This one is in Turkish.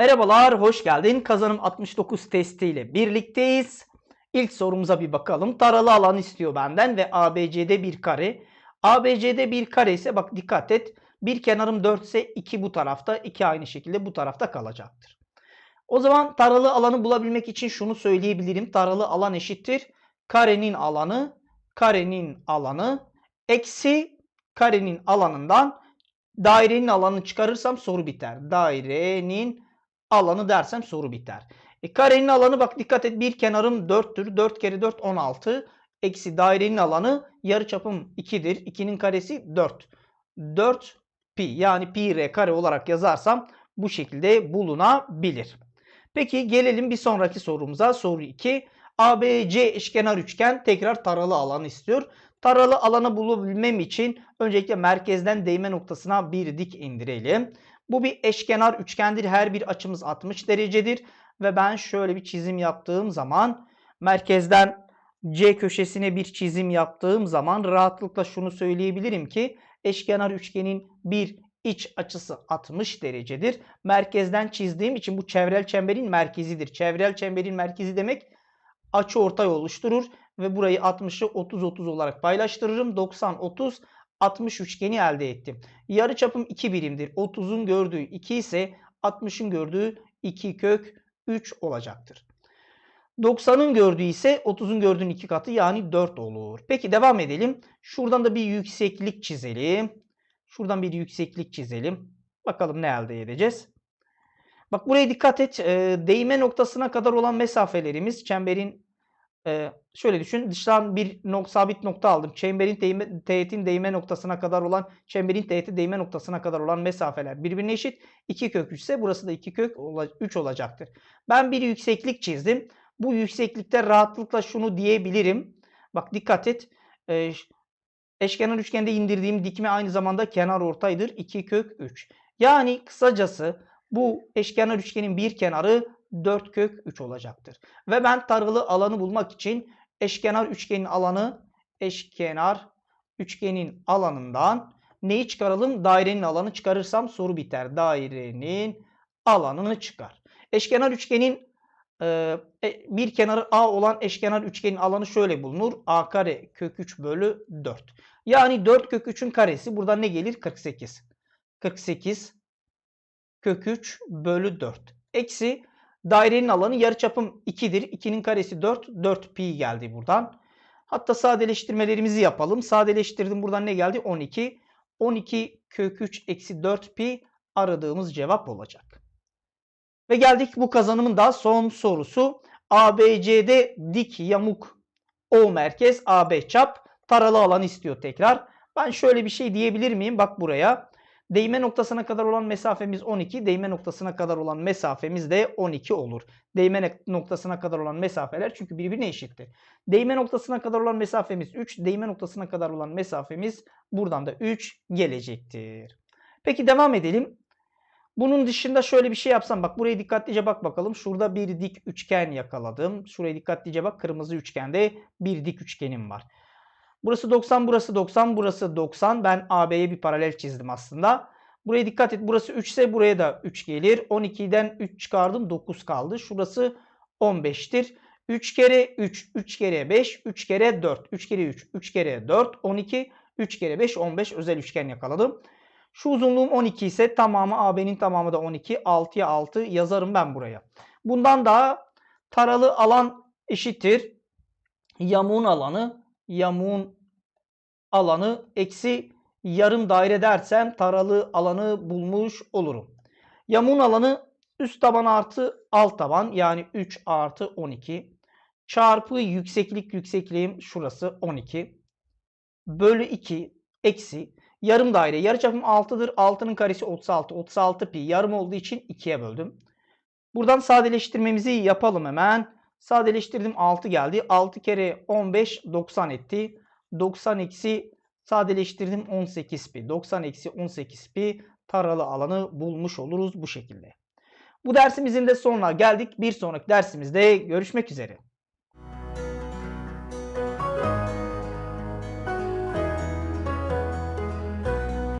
Merhabalar, hoş geldin. Kazanım 69 testiyle birlikteyiz. İlk sorumuza bir bakalım. Taralı alan istiyor benden ve ABC'de bir kare. ABC'de bir kare ise bak dikkat et. Bir kenarım 4 ise 2 bu tarafta, 2 aynı şekilde bu tarafta kalacaktır. O zaman taralı alanı bulabilmek için şunu söyleyebilirim. Taralı alan eşittir. Karenin alanı, karenin alanı eksi karenin alanından dairenin alanını çıkarırsam soru biter. Dairenin alanı dersem soru biter. E, karenin alanı bak dikkat et bir kenarım 4'tür. 4 kere 4 16. Eksi dairenin alanı yarıçapım 2'dir. 2'nin karesi 4. 4 pi yani pi r kare olarak yazarsam bu şekilde bulunabilir. Peki gelelim bir sonraki sorumuza. Soru 2. ABC eşkenar üçgen tekrar taralı alanı istiyor. Taralı alanı bulabilmem için öncelikle merkezden değme noktasına bir dik indirelim. Bu bir eşkenar üçgendir. Her bir açımız 60 derecedir. Ve ben şöyle bir çizim yaptığım zaman merkezden C köşesine bir çizim yaptığım zaman rahatlıkla şunu söyleyebilirim ki eşkenar üçgenin bir iç açısı 60 derecedir. Merkezden çizdiğim için bu çevrel çemberin merkezidir. Çevrel çemberin merkezi demek açı ortay oluşturur ve burayı 60'ı 30-30 olarak paylaştırırım. 90-30 60 üçgeni elde ettim. Yarı çapım 2 birimdir. 30'un gördüğü 2 ise 60'ın gördüğü 2 kök 3 olacaktır. 90'ın gördüğü ise 30'un gördüğünün 2 katı yani 4 olur. Peki devam edelim. Şuradan da bir yükseklik çizelim. Şuradan bir yükseklik çizelim. Bakalım ne elde edeceğiz. Bak buraya dikkat et. E, değme noktasına kadar olan mesafelerimiz çemberin e, şöyle düşün. Dıştan bir nok sabit nokta aldım. Çemberin değme, teğetin değme noktasına kadar olan çemberin teğeti değme noktasına kadar olan mesafeler birbirine eşit. 2 kök 3 ise burası da 2 kök 3 olacaktır. Ben bir yükseklik çizdim. Bu yükseklikte rahatlıkla şunu diyebilirim. Bak dikkat et. E, eşkenar üçgende indirdiğim dikme aynı zamanda kenar ortaydır. 2 kök 3. Yani kısacası bu eşkenar üçgenin bir kenarı 4 kök 3 olacaktır. Ve ben taralı alanı bulmak için eşkenar üçgenin alanı eşkenar üçgenin alanından neyi çıkaralım? Dairenin alanı çıkarırsam soru biter. Dairenin alanını çıkar. Eşkenar üçgenin e, bir kenarı A olan eşkenar üçgenin alanı şöyle bulunur. A kare kök 3 bölü 4. Yani 4 kök 3'ün karesi buradan ne gelir? 48. 48 kök 3 bölü 4. Eksi dairenin alanı yarıçapım 2'dir. 2'nin karesi 4. 4 pi geldi buradan. Hatta sadeleştirmelerimizi yapalım. Sadeleştirdim buradan ne geldi? 12. 12 kök 3 eksi 4 pi aradığımız cevap olacak. Ve geldik bu kazanımın da son sorusu. ABC'de dik yamuk O merkez AB çap taralı alan istiyor tekrar. Ben şöyle bir şey diyebilir miyim? Bak buraya. Değme noktasına kadar olan mesafemiz 12. Değme noktasına kadar olan mesafemiz de 12 olur. Değme noktasına kadar olan mesafeler çünkü birbirine eşittir. Değme noktasına kadar olan mesafemiz 3. Değme noktasına kadar olan mesafemiz buradan da 3 gelecektir. Peki devam edelim. Bunun dışında şöyle bir şey yapsam bak buraya dikkatlice bak bakalım. Şurada bir dik üçgen yakaladım. Şuraya dikkatlice bak kırmızı üçgende bir dik üçgenim var. Burası 90, burası 90, burası 90. Ben AB'ye bir paralel çizdim aslında. Buraya dikkat et. Burası 3 ise buraya da 3 gelir. 12'den 3 çıkardım. 9 kaldı. Şurası 15'tir. 3 kere 3, 3 kere 5, 3 kere 4, 3 kere 3, 3 kere 4, 12, 3 kere 5, 15 özel üçgen yakaladım. Şu uzunluğum 12 ise tamamı AB'nin tamamı da 12. 6'ya 6 yazarım ben buraya. Bundan daha taralı alan eşittir. Yamuğun alanı yamuğun alanı eksi yarım daire dersem taralı alanı bulmuş olurum. Yamuğun alanı üst taban artı alt taban yani 3 artı 12 çarpı yükseklik yüksekliğim şurası 12 bölü 2 eksi yarım daire yarıçapım 6'dır 6'nın karesi 36 36 pi yarım olduğu için 2'ye böldüm. Buradan sadeleştirmemizi yapalım hemen. Sadeleştirdim 6 geldi. 6 kere 15 90 etti. 90 eksi sadeleştirdim 18 pi. 90 eksi 18 pi taralı alanı bulmuş oluruz bu şekilde. Bu dersimizin de sonuna geldik. Bir sonraki dersimizde görüşmek üzere.